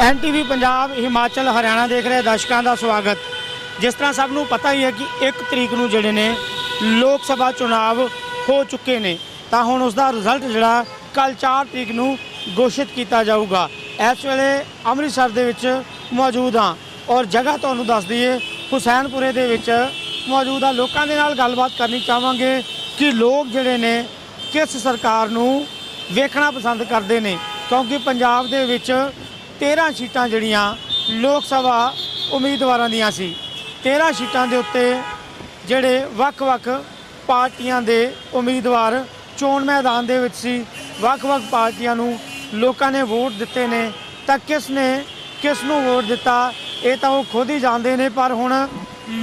ਐਨਟੀਵੀ ਪੰਜਾਬ ਹਿਮਾਚਲ ਹਰਿਆਣਾ ਦੇਖ ਰਹੇ ਦਰਸ਼ਕਾਂ ਦਾ ਸਵਾਗਤ। ਜਿਸ ਤਰ੍ਹਾਂ ਸਭ ਨੂੰ ਪਤਾ ਹੀ ਹੈ ਕਿ 1 ਤਰੀਕ ਨੂੰ ਜਿਹੜੇ ਨੇ ਲੋਕ ਸਭਾ ਚੁਣਾਵ ਹੋ ਚੁੱਕੇ ਨੇ, ਤਾਂ ਹੁਣ ਉਸ ਦਾ ਰਿਜ਼ਲਟ ਜਿਹੜਾ ਕੱਲ 4 ਤਰੀਕ ਨੂੰ ਘੋਸ਼ਿਤ ਕੀਤਾ ਜਾਊਗਾ। ਇਸ ਵੇਲੇ ਅੰਮ੍ਰਿਤਸਰ ਦੇ ਵਿੱਚ ਮੌਜੂਦ ਹਾਂ ਔਰ ਜਗ੍ਹਾ ਤੁਹਾਨੂੰ ਦੱਸ ਦਈਏ, ਹੁਸੈਨਪੁਰੇ ਦੇ ਵਿੱਚ ਮੌਜੂਦ ਆ ਲੋਕਾਂ ਦੇ ਨਾਲ ਗੱਲਬਾਤ ਕਰਨੀ ਚਾਹਾਂਗੇ ਕਿ ਲੋਕ ਜਿਹੜੇ ਨੇ ਕਿਸ ਸਰਕਾਰ ਨੂੰ ਵੇਖਣਾ ਪਸੰਦ ਕਰਦੇ ਨੇ, ਕਿਉਂਕਿ ਪੰਜਾਬ ਦੇ ਵਿੱਚ 13 ਸੀਟਾਂ ਜਿਹੜੀਆਂ ਲੋਕ ਸਭਾ ਉਮੀਦਵਾਰਾਂ ਦੀਆਂ ਸੀ। 13 ਸੀਟਾਂ ਦੇ ਉੱਤੇ ਜਿਹੜੇ ਵੱਖ-ਵੱਖ ਪਾਰਟੀਆਂ ਦੇ ਉਮੀਦਵਾਰ ਚੋਣ ਮੈਦਾਨ ਦੇ ਵਿੱਚ ਸੀ, ਵੱਖ-ਵੱਖ ਪਾਰਟੀਆਂ ਨੂੰ ਲੋਕਾਂ ਨੇ ਵੋਟ ਦਿੱਤੇ ਨੇ। ਤਾਂ ਕਿਸ ਨੇ ਕਿਸ ਨੂੰ ਵੋਟ ਦਿੱਤਾ, ਇਹ ਤਾਂ ਉਹ ਖੁਦ ਹੀ ਜਾਣਦੇ ਨੇ, ਪਰ ਹੁਣ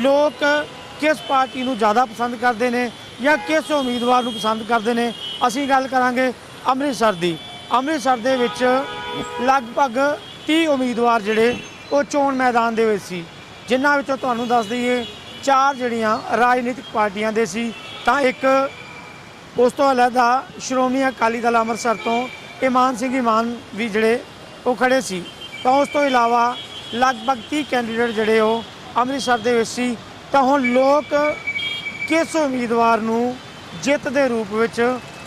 ਲੋਕ ਕਿਸ ਪਾਰਟੀ ਨੂੰ ਜ਼ਿਆਦਾ ਪਸੰਦ ਕਰਦੇ ਨੇ ਜਾਂ ਕਿਸ ਉਮੀਦਵਾਰ ਨੂੰ ਪਸੰਦ ਕਰਦੇ ਨੇ, ਅਸੀਂ ਗੱਲ ਕਰਾਂਗੇ ਅੰਮ੍ਰਿਤਸਰ ਦੀ। ਅੰਮ੍ਰਿਤਸਰ ਦੇ ਵਿੱਚ ਲਗਭਗ 30 ਉਮੀਦਵਾਰ ਜਿਹੜੇ ਉਹ ਚੋਣ ਮੈਦਾਨ ਦੇ ਵਿੱਚ ਸੀ। ਜਿਨ੍ਹਾਂ ਵਿੱਚੋਂ ਤੁਹਾਨੂੰ ਦੱਸ ਦਈਏ, ਚਾਰ ਜਿਹੜੀਆਂ ਰਾਜਨੀਤਿਕ ਪਾਰਟੀਆਂ ਦੇ ਸੀ, ਤਾਂ ਇੱਕ ਉਸ ਤੋਂ ਅਲੱਗਾ ਸ਼੍ਰੋਮਣੀ ਅਕਾਲੀ ਦਲ ਅੰਮ੍ਰਿਤਸਰ ਤੋਂ ਇਮਾਨ ਸਿੰਘ ਇਮਾਨ ਵੀ ਜਿਹੜੇ ਉਹ ਖੜੇ ਸੀ। ਤਾਂ ਉਸ ਤੋਂ ਇਲਾਵਾ ਲਗਭਗ 30 ਕੈਂਡੀਡੇਟ ਜਿਹੜੇ ਉਹ ਅੰਮ੍ਰਿਤਸਰ ਦੇ ਵਿੱਚ ਸੀ। ਤਾਂ ਹੁਣ ਲੋਕ ਕਿਸ ਉਮੀਦਵਾਰ ਨੂੰ ਜਿੱਤ ਦੇ ਰੂਪ ਵਿੱਚ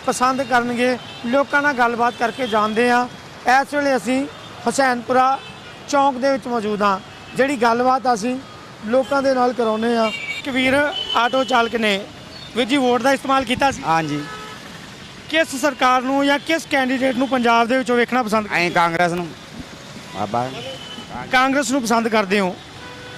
ਪਸੰਦ ਕਰਨਗੇ, ਲੋਕਾਂ ਨਾਲ ਗੱਲਬਾਤ ਕਰਕੇ ਜਾਣਦੇ ਆ ਇਸ ਵੇਲੇ ਅਸੀਂ ਹੁਸੈਨਪੁਰਾ ਚੌਂਕ ਦੇ ਵਿੱਚ ਮੌਜੂਦ ਹਾਂ। ਜਿਹੜੀ ਗੱਲਬਾਤ ਅਸੀਂ ਲੋਕਾਂ ਦੇ ਨਾਲ ਕਰਾਉਨੇ ਆ ਕਬੀਰ ਆਟੋ ਚਾਲਕ ਨੇ ਵੀਰ ਜੀ ਵੋਟ ਦਾ ਇਸਤੇਮਾਲ ਕੀਤਾ ਸੀ। ਹਾਂਜੀ। ਕਿਸ ਸਰਕਾਰ ਨੂੰ ਜਾਂ ਕਿਸ ਕੈਂਡੀਡੇਟ ਨੂੰ ਪੰਜਾਬ ਦੇ ਵਿੱਚੋਂ ਵੇਖਣਾ ਪਸੰਦ ਐਂ ਕਾਂਗਰਸ ਨੂੰ। ਬਾਬਾ। ਕਾਂਗਰਸ ਨੂੰ ਪਸੰਦ ਕਰਦੇ ਹੋ।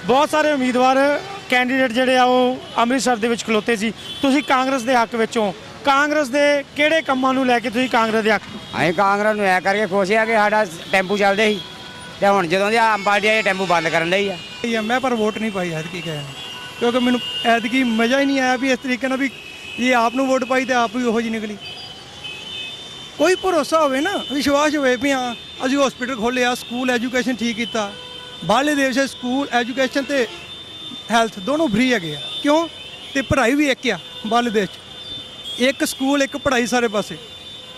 ਬਹੁਤ ਸਾਰੇ ਉਮੀਦਵਾਰ ਕੈਂਡੀਡੇਟ ਜਿਹੜੇ ਆ ਉਹ ਅੰਮ੍ਰਿਤਸਰ ਦੇ ਵਿੱਚ ਖਲੋਤੇ ਸੀ। ਤੁਸੀਂ ਕਾਂਗਰਸ ਦੇ ਹੱਕ ਵਿੱਚੋਂ ਕਾਂਗਰਸ ਦੇ ਕਿਹੜੇ ਕੰਮਾਂ ਨੂੰ ਲੈ ਕੇ ਤੁਸੀਂ ਕਾਂਗਰਸ ਦੇ ਹੱਕ ਐਂ ਕਾਂਗਰਸ ਨੂੰ ਐ ਕਰਕੇ ਖੁਸ਼ ਆ ਕਿ ਸਾਡਾ ਟੈਂਪੂ ਚੱਲਦੇ ਸੀ। ਤੇ ਹੁਣ ਜਦੋਂ ਦੀ ਆਮ ਪਾਰਟੀ ਆਈ ਟੈਂਪੂ ਬੰਦ ਕਰਨ ਲਈ ਆ। ਹੀ ਆ ਮੈਂ ਪਰ ਵੋਟ ਨਹੀਂ ਪਾਈ ਐਤਕੀ ਕਹਿਣ ਕਿਉਂਕਿ ਮੈਨੂੰ ਐਤਕੀ ਮਜ਼ਾ ਹੀ ਨਹੀਂ ਆਇਆ ਵੀ ਇਸ ਤਰੀਕੇ ਨਾਲ ਵੀ ਇਹ ਆਪ ਨੂੰ ਵੋਟ ਪਾਈ ਤੇ ਆਪ ਵੀ ਉਹੋ ਜੀ ਨਿਕਲੀ। ਕੋਈ ਭਰੋਸਾ ਹੋਵੇ ਨਾ ਵਿਸ਼ਵਾਸ ਹੋਵੇ ਵੀ ਹਾਂ ਅਸੀਂ ਹਸਪੀਟਲ ਖੋਲ੍ਹਿਆ ਸਕੂਲ ਐਜੂਕੇਸ਼ਨ ਠੀਕ ਕੀਤਾ। ਬਾਹਰਲੇ ਦੇਸ਼ 'ਚ ਸਕੂਲ ਐਜੂਕੇਸ਼ਨ ਤੇ ਹੈਲਥ ਦੋਨੋਂ ਫ੍ਰੀ ਹੈਗੇ ਆ। ਕਿਉਂ? ਤੇ ਪੜ੍ਹਾਈ ਵੀ ਇੱਕ ਆ ਬਾਹਰਲੇ ਦੇਸ਼ 'ਚ। ਇੱਕ ਸਕੂਲ ਇੱਕ ਪੜ੍ਹਾਈ ਸਾਰੇ ਪਾਸੇ।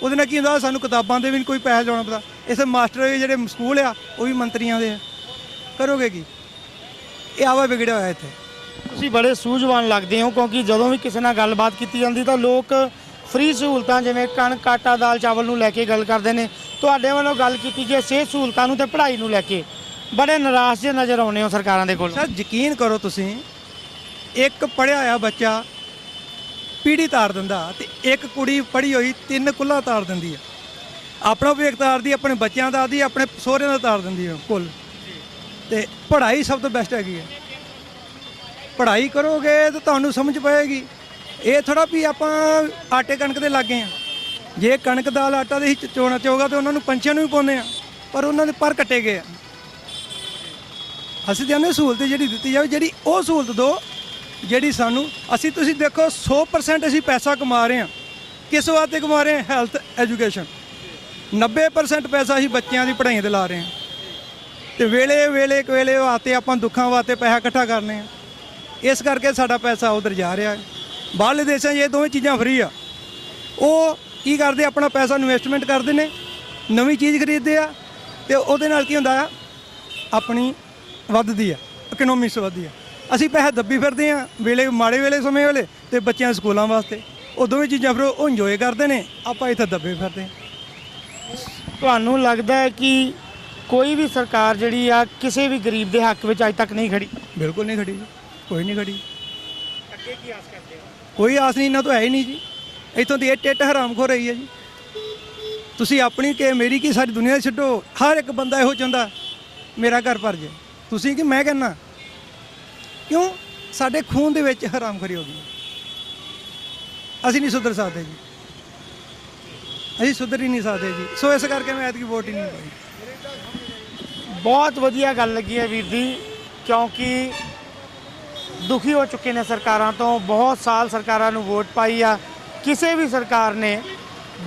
ਉਹਦੇ ਨਾਲ ਕੀ ਹੁੰਦਾ ਸਾਨੂੰ ਕਿਤਾਬਾਂ ਦੇ ਵੀ ਕੋਈ ਪੈਸਾ ਲਾਉਣਾ ਪਤਾ ਇਸੇ ਮਾਸਟਰ ਜਿਹੜੇ ਸਕੂਲ ਆ ਉਹ ਵੀ ਮੰਤਰੀਆਂ ਦੇ ਆ। ਕਰੋਗੇ ਕੀ? ਇਹ ਆਵਾ ਵਿਗੜਿਆ ਹੋਇਆ ਇੱਥੇ। ਤੁਸੀਂ ਬੜੇ ਸੂਝਵਾਨ ਲੱਗਦੇ ਹੋ ਕਿਉਂਕਿ ਜਦੋਂ ਵੀ ਕਿਸੇ ਨਾਲ ਗੱਲਬਾਤ ਕੀਤੀ ਜਾਂਦੀ ਤਾਂ ਲੋਕ ਫ੍ਰੀ ਸਹੂਲਤਾਂ ਜਿਵੇਂ ਕਣਕ ਆਟਾ ਦਾਲ ਚਾਵਲ ਨੂੰ ਲੈ ਕੇ ਗੱਲ ਕਰਦੇ ਨੇ। ਤੁਹਾਡੇ ਵੱਲੋਂ ਗੱਲ ਕੀਤੀ ਗਈ ਸਿਹਤ ਸਹੂਲਤਾਂ ਨੂੰ ਤੇ ਪੜ੍ਹਾਈ ਨੂੰ ਲੈ ਕੇ। ਬੜੇ ਨਿਰਾਸ਼ ਜਿਹੇ ਨਜ਼ਰ ਆਉਂਦੇ ਹੋ ਸਰਕਾਰਾਂ ਦੇ ਕੋਲ। ਸਰ ਯਕੀਨ ਕਰੋ ਤੁਸੀਂ ਇੱਕ ਪੜਿਆ ਹੋਇਆ ਬੱਚਾ ਪੀੜੀ ਤਾਰ ਦਿੰਦਾ ਤੇ ਇੱਕ ਕੁੜੀ ਪੜ੍ਹੀ ਹੋਈ ਤਿੰਨ ਕੁੱਲਾ ਤਾਰ ਦਿੰਦੀ ਆ। ਆਪਣਾ ਭਵਿੱਖ ਤਾਰਦੀ ਆਪਣੇ ਬੱਚਿਆਂ ਦਾ ਆਦੀ ਆਪਣੇ ਸਹੁਰਿਆਂ ਦਾ ਤਾਰ ਦਿੰਦੀ ਆ ਕੁੱਲ। ਤੇ ਪੜ੍ਹਾਈ ਸਭ ਤੋਂ ਬੈਸਟ ਹੈਗੀ ਹੈ ਪੜ੍ਹਾਈ ਕਰੋਗੇ ਤਾਂ ਤੁਹਾਨੂੰ ਸਮਝ ਪਏਗੀ। ਇਹ ਥੋੜਾ ਵੀ ਆਪਾਂ ਆਟੇ ਕਣਕ ਦੇ ਲੱਗੇ ਆ। ਜੇ ਕਣਕ ਦਾਲ ਆਟਾ ਦੇ ਹੀ ਚੋਣਾ ਚੋਗਾ ਤੇ ਉਹਨਾਂ ਨੂੰ ਪੰਛੀਆਂ ਨੂੰ ਵੀ ਪਾਉਂਦੇ ਆ, ਪਰ ਉਹਨਾਂ ਦੇ ਪਰ ਕੱਟੇ ਗਏ ਆ। ਅਸੀਂ ਕਹਿੰਦੇ ਸਹੂਲਤ ਜਿਹੜੀ ਦਿੱਤੀ ਜਾਵੇ ਜਿਹੜੀ ਉਹ ਸਹੂਲਤ ਦਿਓ ਜਿਹੜੀ ਸਾਨੂੰ, ਅਸੀਂ ਤੁਸੀਂ ਦੇਖੋ 100% ਅਸੀਂ ਪੈਸਾ ਕਮਾ ਰਹੇ ਹਾਂ। ਕਿਸ ਵਾਸਤੇ ਕਮਾ ਰਹੇ ਹਾਂ? ਹੈਲਥ ਐਜੂਕੇਸ਼ਨ 90% ਪੈਸਾ ਅਸੀਂ ਬੱਚਿਆਂ ਦੀ ਪੜ੍ਹਾਈ ਤੇ ਲਾ ਰਹੇ ਹਾਂ। ਤੇ ਵੇਲੇ ਵੇਲੇ ਇੱਕ ਵੇਲੇ ਵਾਸਤੇ ਆਪਾਂ ਦੁੱਖਾਂ ਵਾਸਤੇ ਪੈਸਾ ਇਕੱਠਾ ਕਰਨੇ ਆ ਇਸ ਕਰਕੇ ਸਾਡਾ ਪੈਸਾ ਉਧਰ ਜਾ ਰਿਹਾ ਹੈ। ਬਾਹਰਲੇ ਦੇਸ਼ਾਂ 'ਚ ਇਹ ਦੋਵੇਂ ਚੀਜ਼ਾਂ ਫਰੀ ਆ। ਉਹ ਕੀ ਕਰਦੇ? ਆਪਣਾ ਪੈਸਾ ਇਨਵੈਸਟਮੈਂਟ ਕਰਦੇ ਨੇ। ਨਵੀਂ ਚੀਜ਼ ਖਰੀਦਦੇ ਆ। ਤੇ ਉਹਦੇ ਨਾਲ ਕੀ ਹੁੰਦਾ ਆ? ਆਪਣੀ ਵੱਧਦੀ ਆ। ਇਕਨੋਮਿਕਸ ਵੱਧਦੀ ਆ। ਅਸੀਂ ਪੈਸਾ ਦੱਬੀ ਫਿਰਦੇ ਆ ਵੇਲੇ ਮਾੜੇ ਵੇਲੇ ਸਮੇਂ ਵੇਲੇ ਤੇ ਬੱਚਿਆਂ ਦੇ ਸਕੂਲਾਂ ਵਾਸਤੇ। ਉਹ ਦੋਵੇਂ ਚੀਜ਼ਾਂ ਫਿਰ ਉਹ ਇੰਜੋਏ ਕਰਦੇ ਨੇ ਆਪਾਂ ਇੱਥੇ ਦੱਬੇ ਫਿਰਦੇ ਆ ਤੁਹਾਨੂੰ ਲੱਗਦਾ ਹੈ ਕਿ ਕੋਈ ਵੀ ਸਰਕਾਰ ਜਿਹੜੀ ਆ ਕਿਸੇ ਵੀ ਗਰੀਬ ਦੇ ਹੱਕ ਵਿੱਚ ਅਜੇ ਤੱਕ ਨਹੀਂ ਖੜੀ? ਬਿਲਕੁਲ ਨਹੀਂ ਖੜੀ ਜੀ ਕੋਈ ਨਹੀਂ ਖੜੀ। ਅੱਗੇ ਕੀ ਆਸ ਕਰਦੇ ਹੋ? ਕੋਈ ਆਸ ਨਹੀਂ ਇਹਨਾਂ ਤੋਂ ਹੈ ਹੀ ਨਹੀਂ ਜੀ। ਇੱਥੋਂ ਦੀ ਇਹ ਟਿੱਟ ਹਰਾਮ ਖੋ ਰਹੀ ਹੈ ਜੀ। ਤੁਸੀਂ ਆਪਣੀ ਕਿ ਮੇਰੀ ਕੀ ਸਾਰੀ ਦੁਨੀਆ ਛੱਡੋ ਹਰ ਇੱਕ ਬੰਦਾ ਇਹੋ ਚਾਹੁੰਦਾ ਮੇਰਾ ਘਰ ਭਰ ਜੇ ਤੁਸੀਂ ਕਿ ਮੈਂ ਕਹਿੰਨਾ ਕਿਉਂ? ਸਾਡੇ ਖੂਨ ਦੇ ਵਿੱਚ ਹਰਾਮਖੋਰੀ ਹੋ ਗਈ। ਅਸੀਂ ਨਹੀਂ ਸੁਧਰ ਸਕਦੇ ਜੀ। ਅਸੀਂ ਸੁਧਰ ਹੀ ਨਹੀਂ ਸਕਦੇ ਜੀ। ਸੋ ਇਸ ਕਰਕੇ ਮੈਂ ਐਤਕੀ ਵੋਟ ਹੀ ਨਹੀਂ ਪਾਈ। ਬਹੁਤ ਵਧੀਆ ਗੱਲ ਲੱਗੀ ਹੈ ਵੀਰ ਜੀ, ਕਿਉਂਕਿ ਦੁਖੀ ਹੋ ਚੁੱਕੇ ਨੇ ਸਰਕਾਰਾਂ ਤੋਂ। ਬਹੁਤ ਸਾਲ ਸਰਕਾਰਾਂ ਨੂੰ ਵੋਟ ਪਾਈ ਆ। ਕਿਸੇ ਵੀ ਸਰਕਾਰ ਨੇ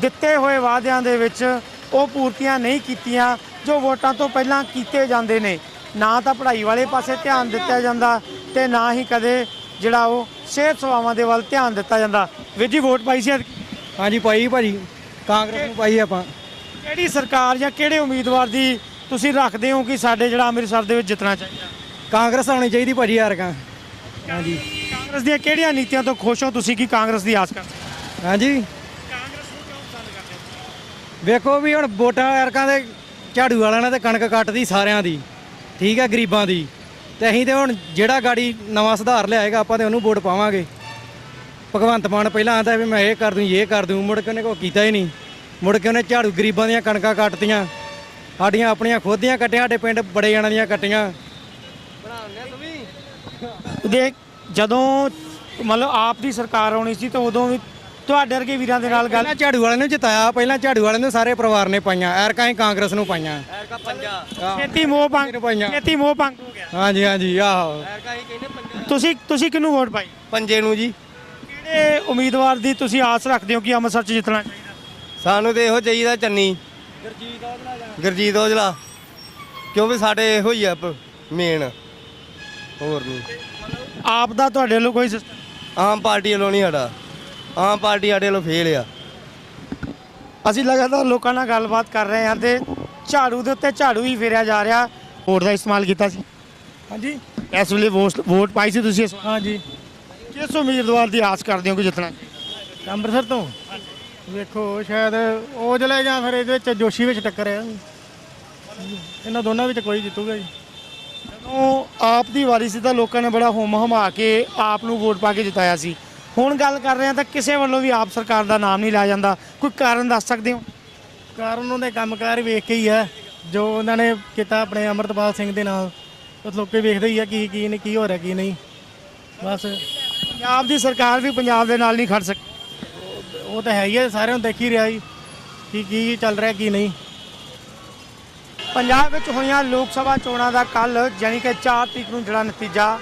ਦਿੱਤੇ ਹੋਏ ਵਾਅਦਿਆਂ ਦੇ ਵਿੱਚ ਉਹ ਪੂਰਤੀਆਂ ਨਹੀਂ ਕੀਤੀਆਂ, ਜੋ ਵੋਟਾਂ ਤੋਂ ਪਹਿਲਾਂ ਕੀਤੇ ਜਾਂਦੇ ਨੇ। ਨਾ ਤਾਂ ਪੜ੍ਹਾਈ ਵਾਲੇ ਪਾਸੇ ਧਿਆਨ ਦਿੱਤਾ ਜਾਂਦਾ ਤੇ ਨਾ ਹੀ ਕਦੇ ਜਿਹੜਾ ਉਹ ਸਿਹਤ ਸੇਵਾਵਾਂ ਦੇ ਵੱਲ ਧਿਆਨ ਦਿੱਤਾ ਜਾਂਦਾ। ਵੀਰ ਜੀ ਵੋਟ ਪਾਈ ਸੀ ਐਤਕੀ? ਹਾਂਜੀ ਪਾਈ ਭਾਜੀ। ਕਾਂਗਰਸ ਨੂੰ ਪਾਈ ਆਪਾਂ। ਕਿਹੜੀ ਸਰਕਾਰ ਜਾਂ ਕਿਹੜੇ ਉਮੀਦਵਾਰ ਦੀ ਤੁਸੀਂ ਰੱਖਦੇ ਹੋ ਕਿ ਸਾਡੇ ਜਿਹੜਾ ਅੰਮ੍ਰਿਤਸਰ ਦੇ ਵਿੱਚ ਜਿੱਤਣਾ ਚਾਹੀਦਾ? ਕਾਂਗਰਸ ਆਉਣੀ ਚਾਹੀਦੀ ਭਾਜੀ ਯਾਰ ਕਾ ਹਾਂਜੀ। ਕਾਂਗਰਸ ਦੀਆਂ ਕਿਹੜੀਆਂ ਨੀਤੀਆਂ ਤੋਂ ਖੁਸ਼ ਹੋ ਤੁਸੀਂ ਕਿ ਕਾਂਗਰਸ ਦੀ ਆਸ ਕਰਦੇ ਹੋ? ਹਾਂਜੀ। ਕਾਂਗਰਸ ਨੂੰ ਕਿਉਂ ਪਸੰਦ ਕਰਦੇ ਹੋ? ਵੇਖੋ ਵੀ ਹੁਣ ਵੋਟਾਂ ਯਾਰਕਾਂ ਦੇ ਝਾੜੂ ਵਾਲਿਆਂ ਨੇ ਤੇ ਕਣਕ ਕੱਟਦੀ ਸਾਰਿਆਂ ਦੀ। ਠੀਕ ਹੈ ਗਰੀਬਾਂ ਦੀ। ਤੇ ਅਸੀਂ ਤੇ ਹੁਣ ਜਿਹੜਾ ਗਾੜੀ ਨਵਾਂ ਸੁਧਾਰ ਲਿਆਏਗਾ, ਆਪਾਂ ਤੇ ਉਹਨੂੰ ਵੋਟ ਪਾਵਾਂਗੇ। ਭਗਵੰਤ ਮਾਨ ਪਹਿਲਾਂ ਆਂਦਾ ਵੀ ਮੈਂ ਇਹ ਕਰ ਦੂੰ, ਇਹ ਕਰ ਦੂੰ, ਮੁੜ ਕੇ ਉਹਨੇ ਕੋਈ ਕੀਤਾ ਹੀ ਨਹੀਂ। ਮੁੜ ਕੇ ਉਹਨੇ ਝਾੜੂ ਗਰੀਬਾਂ ਦੀਆਂ ਕਣਕਾਂ ਕੱਟਤੀਆਂ, ਸਾਡੀਆਂ ਆਪਣੀਆਂ ਖੁਦ ਦੀਆਂ ਕੱਟੀਆਂ, ਸਾਡੇ ਪਿੰਡ ਬੜੇ ਜਣਾਂ ਦੀਆਂ ਕੱਟੀਆਂ। ਦੇਖ, ਜਦੋਂ ਮਤਲਬ ਆਪ ਦੀ ਸਰਕਾਰ ਆਉਣੀ ਸੀ ਤਾਂ ਉਦੋਂ ਵੀ ਤੁਹਾਡੇ ਵਰਗੇ ਵੀਰਾਂ ਦੇ ਨਾਲ ਗੱਲ ਪਹਿਲਾਂ ਝਾੜੂ ਵਾਲਿਆਂ ਨੂੰ ਜਿਤਾਇਆ ਪਹਿਲਾਂ ਝਾੜੂ ਵਾਲਿਆਂ ਨੂੰ ਸਾਰੇ ਪਰਿਵਾਰ ਨੇ ਪਾਈਆਂ ਐਰਕਾਂ ਹੀ ਕਾਂਗਰਸ ਨੂੰ ਪਾਈਆਂ। ਖੇਤੀ ਮੋਹ ਇਹਨੂੰ ਪਾਈਆਂ। ਖੇਤੀ ਮੋਹ ਹੋ ਗਿਆ। ਹਾਂਜੀ ਹਾਂਜੀ ਆਹੋ। ਤੁਸੀਂ ਤੁਸੀਂ ਕਿਹਨੂੰ ਵੋਟ ਪਾਈ? ਪੰਜੇ ਨੂੰ ਜੀ। ਕਿਹੜੇ ਉਮੀਦਵਾਰ ਦੀ ਤੁਸੀਂ ਆਸ ਰੱਖਦੇ ਹੋ ਕਿ ਅੰਮ੍ਰਿਤਸਰ 'ਚ ਜਿੱਤਣਾ ਚਾਹੀਦਾ? ਸਾਨੂੰ ਤੇ ਇਹੋ ਚਾਹੀਦਾ ਚੰਨੀ। ਗਰਜੀਤ ਔਜਲਾ ਕਿਉਂਕਿ ਸਾਡੇ ਇਹੋ ਹੀ ਆ ਮੇਨ ਹੋਰ ਨਹੀਂ ਆਪ ਦਾ ਤੁਹਾਡੇ ਵੱਲੋਂ ਕੋਈ ਸਿਸਟਮ ਆਮ ਪਾਰਟੀ ਵੱਲੋਂ ਨਹੀਂ ਸਾਡਾ। ਆਮ ਪਾਰਟੀ ਸਾਡੇ ਵੱਲੋਂ ਫੇਲ ਆ। ਅਸੀਂ ਲਗਾਤਾਰ ਲੋਕਾਂ ਨਾਲ ਗੱਲਬਾਤ ਕਰ ਰਹੇ ਹਾਂ ਤੇ ਝਾੜੂ ਦੇ ਉੱਤੇ ਝਾੜੂ ਹੀ ਫੇਰਿਆ ਜਾ ਰਿਹਾ। ਵੋਟ ਦਾ ਇਸਤੇਮਾਲ ਕੀਤਾ ਸੀ। ਹਾਂਜੀ। ਇਸ ਵੇਲੇ ਵੋਟ ਵੋਟ ਪਾਈ ਸੀ ਤੁਸੀਂ ਇਸ ਵਾਰ? ਹਾਂਜੀ। ਕਿਸ ਉਮੀਦਵਾਰ ਦੀ ਆਸ ਕਰਦੇ ਹੋ ਕਿ ਜਿੱਤਣਾ? ਅੰਮ੍ਰਿਤਸਰ ਤੋਂ? ਵੇਖੋ ਸ਼ਾਇਦ ਔਜਲੇ ਜਾਂ ਫਿਰ ਇਹਦੇ ਵਿੱਚ ਜੋਸ਼ੀ ਵਿੱਚ ਟੱਕਰ ਹੈ ਇਹਨਾਂ ਦੋਨਾਂ ਵਿੱਚ ਕੋਈ ਜਿੱਤੂਗਾ ਜੀ। ਜਦੋਂ ਆਪ ਦੀ ਵਾਰੀ ਸੀ ਤਾਂ ਲੋਕਾਂ ਨੇ ਬੜਾ ਹੁਮ ਹਮਾ ਕੇ ਆਪ ਨੂੰ ਵੋਟ ਪਾ ਕੇ ਜਿਤਾਇਆ ਸੀ। ਹੁਣ ਗੱਲ ਕਰ ਰਹੇ ਹਾਂ ਤਾਂ ਕਿਸੇ ਵੱਲੋਂ ਵੀ ਆਪ ਸਰਕਾਰ ਦਾ ਨਾਮ ਨਹੀਂ ਲਿਆ ਜਾਂਦਾ। ਕੋਈ ਕਾਰਨ ਦੱਸ ਸਕਦੇ ਹੋ? ਕਾਰਨ ਉਹਦੇ ਕੰਮਕਾਰ ਵੇਖ ਕੇ ਹੀ ਹੈ। ਜੋ ਉਹਨਾਂ ਨੇ ਕੀਤਾ ਆਪਣੇ ਅਮਰਤਪਾਲ ਸਿੰਘ ਦੇ ਨਾਲ ਉਹ ਲੋਕੀ ਵੇਖਦੇ ਹੀ ਆ ਕੀ ਕੀ ਨੇ ਕੀ ਹੋ ਰਿਹਾ ਕੀ ਨਹੀਂ। ਬਸ। ਪੰਜਾਬ ਦੀ ਸਰਕਾਰ ਵੀ ਪੰਜਾਬ ਦੇ ਨਾਲ ਨਹੀਂ ਖੜ ਸਕਦੀ ਉਹ ਤਾਂ ਹੈ ਹੀ ਹੈ ਸਾਰਿਆਂ ਨੂੰ ਦੇਖ ਹੀ ਰਿਹਾ ਜੀ ਕੀ ਕੀ ਚੱਲ ਰਿਹਾ ਕੀ ਨਹੀਂ। ਪੰਜਾਬ ਵਿੱਚ ਹੋਈਆਂ ਲੋਕ ਸਭਾ ਚੋਣਾਂ ਦਾ ਕੱਲ ਯਾਨੀ ਕਿ 4 ਤਰੀਕ ਨੂੰ ਜਿਹੜਾ ਨਤੀਜਾ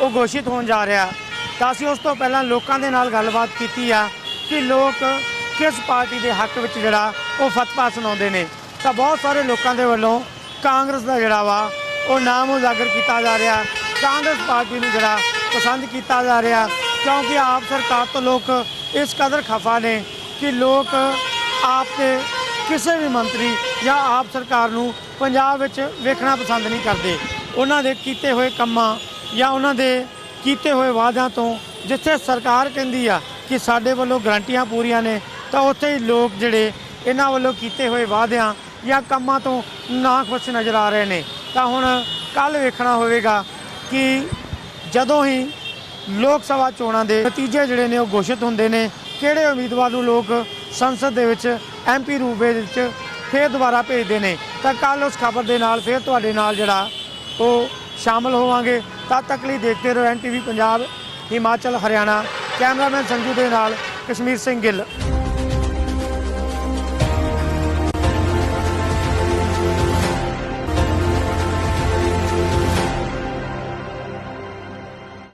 ਉਹ ਘੋਸ਼ਿਤ ਹੋਣ ਜਾ ਰਿਹਾ। ਤਾਂ ਅਸੀਂ ਉਸ ਤੋਂ ਪਹਿਲਾਂ ਲੋਕਾਂ ਦੇ ਨਾਲ ਗੱਲਬਾਤ ਕੀਤੀ ਆ ਕਿ ਲੋਕ ਕਿਸ ਪਾਰਟੀ ਦੇ ਹੱਕ ਵਿੱਚ ਜਿਹੜਾ ਉਹ ਫਤਵਾ ਸੁਣਾਉਂਦੇ ਨੇ। ਤਾਂ ਬਹੁਤ ਸਾਰੇ ਲੋਕਾਂ ਦੇ ਵੱਲੋਂ ਕਾਂਗਰਸ ਦਾ ਜਿਹੜਾ ਵਾ, ਉਹ ਨਾਮ ਉਜਾਗਰ ਕੀਤਾ ਜਾ ਰਿਹਾ। ਕਾਂਗਰਸ ਪਾਰਟੀ ਨੂੰ ਜਿਹੜਾ ਪਸੰਦ ਕੀਤਾ ਜਾ ਰਿਹਾ, ਕਿਉਂਕਿ ਆਪ ਸਰਕਾਰ ਤੋਂ ਲੋਕ ਇਸ ਕਦਰ ਖਫਾ ਨੇ ਕਿ ਲੋਕ ਆਪ ਤੇ ਕਿਸੇ ਵੀ ਮੰਤਰੀ ਜਾਂ ਆਪ ਸਰਕਾਰ ਨੂੰ ਪੰਜਾਬ ਵਿੱਚ ਵੇਖਣਾ ਪਸੰਦ ਨਹੀਂ ਕਰਦੇ। ਉਹਨਾਂ ਦੇ ਕੀਤੇ ਹੋਏ ਕੰਮਾਂ ਜਾਂ ਉਹਨਾਂ ਦੇ ਕੀਤੇ ਹੋਏ ਵਾਅਦਿਆਂ ਤੋਂ ਜਿੱਥੇ ਸਰਕਾਰ ਕਹਿੰਦੀ ਆ ਕਿ ਸਾਡੇ ਵੱਲੋਂ ਗਰੰਟੀਆਂ ਪੂਰੀਆਂ ਨੇ, ਤਾਂ ਉੱਥੇ ਹੀ ਲੋਕ ਜਿਹੜੇ ਇਹਨਾਂ ਵੱਲੋਂ ਕੀਤੇ ਹੋਏ ਵਾਅਦਿਆਂ ਜਾਂ ਕੰਮਾਂ ਤੋਂ ਨਾ ਖੁਸ਼ ਨਜ਼ਰ ਆ ਰਹੇ ਨੇ। ਤਾਂ ਹੁਣ ਕੱਲ ਵੇਖਣਾ ਹੋਵੇਗਾ ਕਿ ਜਦੋਂ ਹੀ ਲੋਕ ਸਭਾ ਚੋਣਾਂ ਦੇ ਨਤੀਜੇ ਜਿਹੜੇ ਨੇ ਉਹ ਘੋਸ਼ਿਤ ਹੁੰਦੇ ਨੇ, ਕਿਹੜੇ ਉਮੀਦਵਾਰ ਨੂੰ ਲੋਕ ਸੰਸਦ ਦੇ ਵਿੱਚ ਐਮਪੀ ਰੂਪ ਦੇ ਵਿੱਚ ਫੇਰ ਦੁਬਾਰਾ ਭੇਜਦੇ ਨੇ। ਤਾਂ ਕੱਲ ਉਸ ਖਬਰ ਦੇ ਨਾਲ ਫੇਰ ਤੁਹਾਡੇ ਨਾਲ ਜਿਹੜਾ ਉਹ ਸ਼ਾਮਲ ਹੋਵਾਂਗੇ। ਤਦ ਤੱਕ ਲਈ ਦੇਖਦੇ ਰਹੋ ਐਨਟੀਵੀ ਪੰਜਾਬ, ਹਿਮਾਚਲ, ਹਰਿਆਣਾ, ਕੈਮਰਾਮੈਨ ਸੰਜੂ ਦੇ ਨਾਲ ਕਸ਼ਮੀਰ ਸਿੰਘ ਗਿੱਲ।